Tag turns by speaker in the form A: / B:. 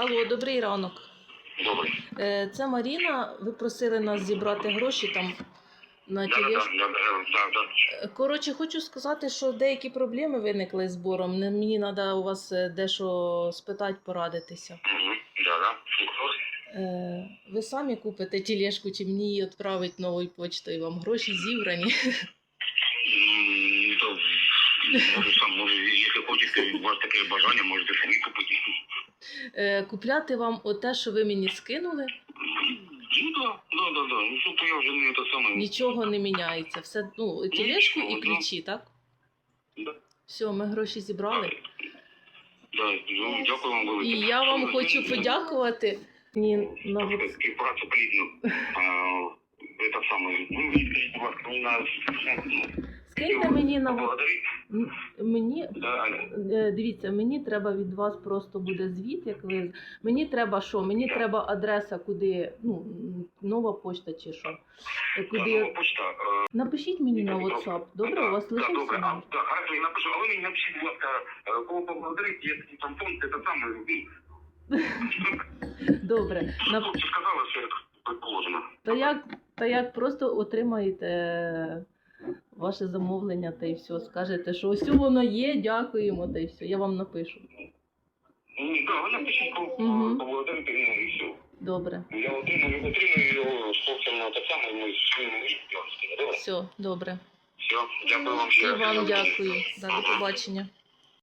A: Алло, добрий ранок.
B: Добрий.
A: Е, Це Маріна. Ви просили нас зібрати гроші там на
B: Да, да,
A: тележ.
B: да, да, да, да.
A: Е, Коротше, хочу сказати, що деякі проблеми виникли з збором. Не- Мені треба у вас е, дещо спитати, порадитися.
B: Мгм. Да, да. Слухаю.
A: Е, Ви самі купите тележку, чи мені її відправить новою почтою? Вам гроші зібрані.
B: М, то, Може сам, може, якщо хочете, у вас таке бажання, можете самі купити.
A: Е, Купляти вам оте, що ви мені скинули,
B: Ну да, да, да. Ну я вже не те саме.
A: нічого не міняється. Все, ну, тележку і ключі, так?
B: Да.
A: Все, ми гроші зібрали.
B: Да, ну, дякую вам велике.
A: І я вам
B: Що,
A: хочу
B: ну,
A: подякувати. Ні, на
B: Трохи
A: вот-
B: співпрацю плідну. Это саме. Ну, скажіть, будь ласка, на...
A: Скиньте мені на. М- мені. Е, Дивіться, мені треба від вас просто буде звіт, як ви. Мені треба що? Мені треба адреса, куди, ну, нова почта чи що.
B: Нова
A: Куди.
B: почта. е,
A: Напишіть мені на WhatsApp. Добре, у вас лишився
B: добре.
A: Номер?
B: я напишу. А ви мені напишіть, будь ласка, е, кого поблагодарить, який там фонд, це саме.
A: Добре.
B: Сказали, що як положено.
A: Та як, та як просто отримаєте ваше замовлення та й все. Скажете, що ось воно є, дякуємо, та й все. Я вам напишу.
B: Ні, да, ви напишіть,
A: Мгм.
B: ну і все.
A: Добре.
B: Я один отримую його з хлопцем на само, і ми з ним
A: Все, добре.
B: Все, дякую вам ще
A: І
B: раз.
A: вам дякую. Да, до побачення.